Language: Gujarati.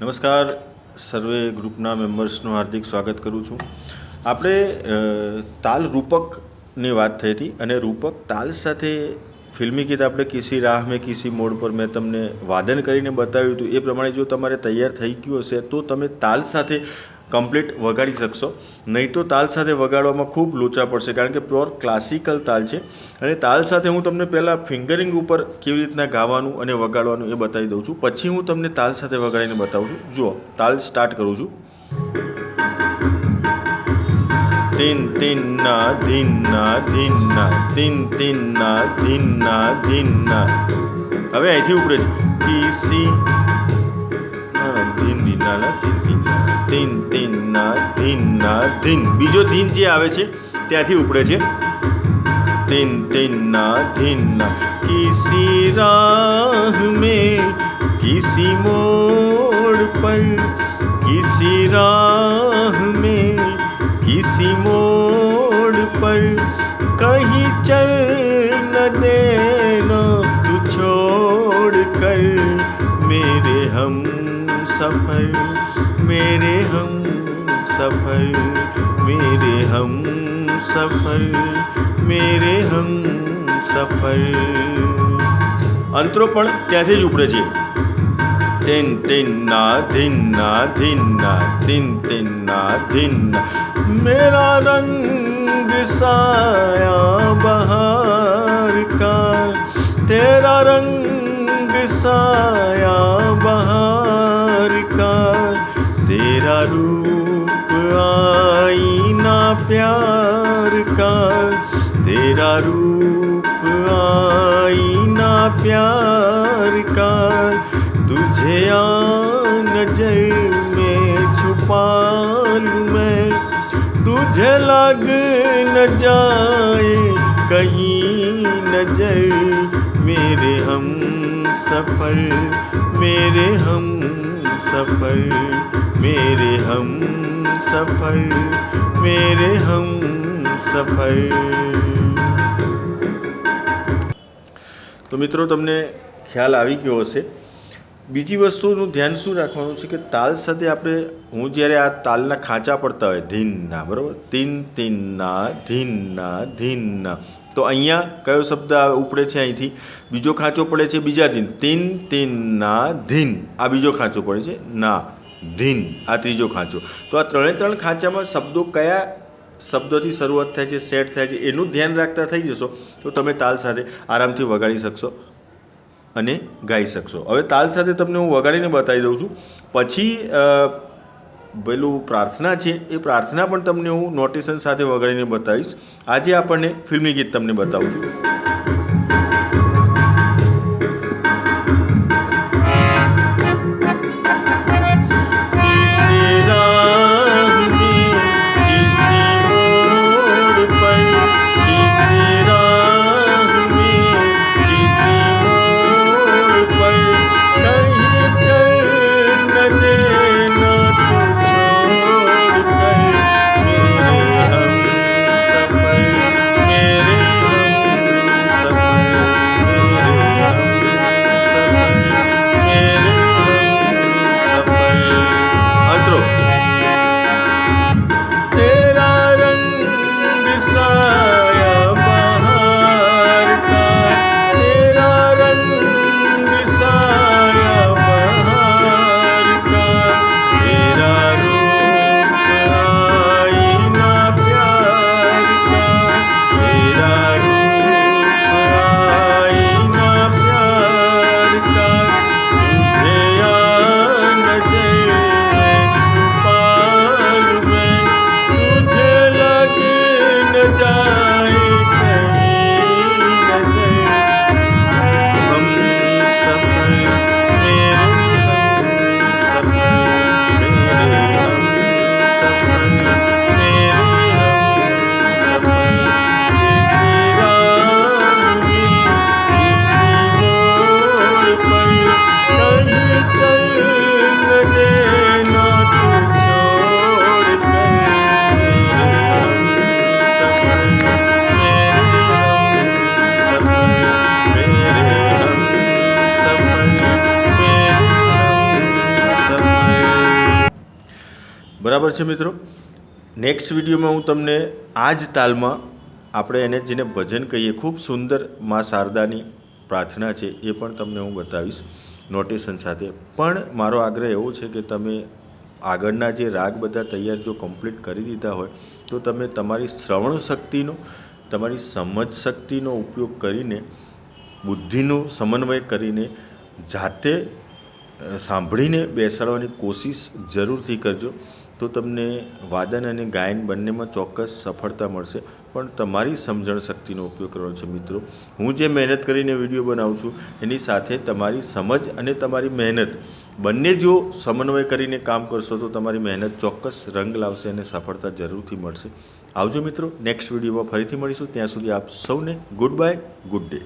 નમસ્કાર. સર્વે ગ્રુપના મેમ્બર્સનું હાર્દિક સ્વાગત કરું છું. આપણે તાલ રૂપકની વાત થઈ હતી અને રૂપક તાલ સાથે ફિલ્મી ગીત આપણે કિસી રાહ મેં કિસી મોડ પર મેં તમને વાદન કરીને બતાવ્યું હતું. એ પ્રમાણે જો તમારે તૈયાર થઈ ગયું હશે તો તમે તાલ સાથે કમ્પ્લીટ વગાડી શકશો. નહીં તો તાલ સાથે વગાડવામાં ખૂબ લોચા પડશે કારણ કે પ્યોર ક્લાસિકલ તાલ છે. અને તાલ સાથે હું તમને પહેલાં ફિંગરિંગ ઉપર કેવી રીતના ગાવાનું અને વગાડવાનું એ બતાવી દઉં છું. પછી હું તમને તાલ સાથે વગાડીને બતાવું છું. જુઓ તાલ સ્ટાર્ટ કરું છું. તિન તિન્ના ધીનના ધીનના તિન તિન્ના ધીનના ધીનના હવે અહીંથી ઉપરે છે. ટી હા, ધીનના ધીન બીજો ધીન જે આવે છે ત્યાંથી ઉપડે છે તીન તીનના ધીનના કિસી રાહ મેં કિસી મોડ પર કિસી રાહ મેં किसी मोड़ पर कहीं चल न देना तू छोड़ कर मेरे हम सफर मेरे हम सफर मेरे हम सफर मेरे હમ સફર અંતરો પણ ત્યાંથી જ ઉપડે છે તિન તિન્ના ધીન્ના ધીન્ના તિન તિન્ના ધીન્ના मेरा रंग साया बहार का तेरा रंग साया बहार का तेरा रूप आईना प्यार का, तेरा रूप आईना प्यार का। तुझे आ नज़र में छुपा लूँ मैं, तुझे लग न जाए कहीं नज़र। मेरे हम सफ़र, मेरे हम सफ़र, मेरे हम सफर मेरे हम सफर તો મિત્રો તમને ખ્યાલ આવી ગયો હશે બીજી વસ્તુનું ધ્યાન શું રાખવાનું છે કે તાલ સાથે આપણે હું જ્યારે આ તાલના ખાંચા પડતા હોય ધીનના બરાબર તીન તીનના ધીનના ધીનના તો અહીંયા કયો શબ્દ આ ઉપડે છે અહીંથી બીજો ખાંચો પડે છે બીજા ધીન તીન તીનના ધીન આ બીજો ખાંચો પડે છે ના ધીન આ ત્રીજો ખાંચો. તો આ ત્રણે ત્રણ ખાંચામાં શબ્દો કયા શબ્દોથી શરૂઆત થાય છે, સેટ થાય છે, એનું ધ્યાન રાખતા થઈ જશો, તો તમે તાલ સાથે આરામથી વગાડી શકશો અને ગાઈ શકશો. હવે તાલ સાથે તમને હું વગાડીને બતાવી દઉં છું. પછી પેલું પ્રાર્થના છે, એ પ્રાર્થના પણ તમને હું નોટેશન સાથે વગાડીને બતાવીશ. આજે આપણને ફિલ્મી ગીત તમને બતાવું છું. બરાબર છે મિત્રો? નેક્સ્ટ વિડીયોમાં હું તમને આ જ તાલમાં આપણે એને જેને ભજન કહીએ, ખૂબ સુંદર મા શારદાની પ્રાર્થના છે એ પણ તમને હું બતાવીશ નોટેશન સાથે. પણ મારો આગ્રહ એવો છે કે તમે આગળના જે રાગ બધા તૈયાર જો કમ્પ્લીટ કરી દીધા હોય, તો તમે તમારી શ્રવણ શક્તિનો, તમારી સમજ શક્તિનો ઉપયોગ કરીને, બુદ્ધિનો સમન્વય કરીને જાતે સાંભળીને બેસાડવાની કોશિશ જરૂરથી કરજો. તો તમને વાદન અને ગાયન બંનેમાં ચોક્કસ સફળતા મળશે. પણ તમારી સમજણ શક્તિનો ઉપયોગ કરવાનો છે મિત્રો. હું જે મહેનત કરીને વીડિયો બનાવું છું, એની સાથે તમારી સમજ અને તમારી મહેનત, બંને જો સમન્વય કરીને કામ કરશો તો તમારી મહેનત ચોક્કસ રંગ લાવશે અને સફળતા જરૂરથી મળશે. આવજો મિત્રો, નેક્સ્ટ વિડીયોમાં ફરીથી મળીશું. ત્યાં સુધી આપ સૌને ગુડ બાય, ગુડ ડે.